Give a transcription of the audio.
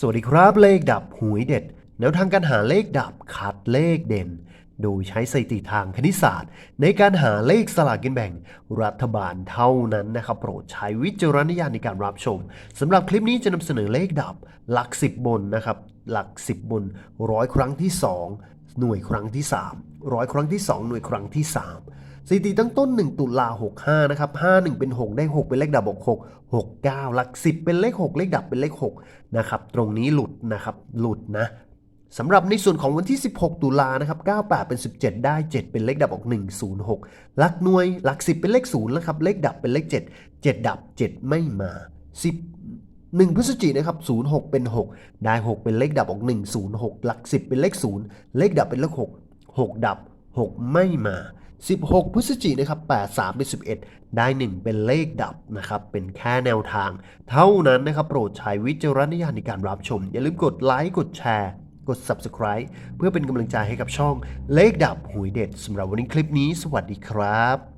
สวัสดีครับเลขดับหวยเด็ดแนวทางการหาเลขดับคัดเลขเด่น โดยใช้สถิติทางคณิตศาสตร์ ในการหาเลขสลากกินแบ่ง รัฐบาลเท่านั้นนะครับโปรดใช้วิจารณญาณในการรับชมสำหรับคลิปนี้จะนำเสนอเลขดับ หลัก 10 บนนะครับ หลัก 10 บนร้อยครั้งที่ 2 หน่วยครั้งที่ 3 ร้อยครั้งที่ 2 หน่วยครั้งที่ 3 สถิติตั้งต้น 1 ตุลา65 นะครับ 51 เป็น 6 ได้ 6 เป็นเลขดับบอก6 6 9 หลัก 10 เป็นเลข 6 เลขดับเป็นเลข 6 นะครับ ตรงนี้หลุดนะครับ หลุดนะสำหรับในส่วนของวันที่ 16 ตุลานะครับ 98 เป็น 17 ได้ 7 เป็นเลขดับออก 106 หลักหน่วย หลัก 10 เป็นเลข0นะครับ เลขดับเป็นเลข 7 7 ดับ 7 ไม่มา 10 1 พฤศจิกนะครับ 06 เป็น 6 ได้ 6 เป็นเลขดับออก 106 หลัก 10 เป็นเลข 0 เลขดับเป็นเลข 6 6 ดับ 6 ไม่มา 16 พฤศจิกายนนะครับ 83 เป็น11 ได้ 1 เป็นเลขดับนะครับ เป็นแค่แนวทาง เท่านั้นนะครับ โปรดใช้วิจารณญาณในการรับชม อย่าลืมกดไลค์ กดแชร์ กด Subscribe เพื่อเป็นกำลังใจให้กับช่องเลขดับหวยเด็ดสำหรับวันนี้คลิปนี้ สวัสดีครับ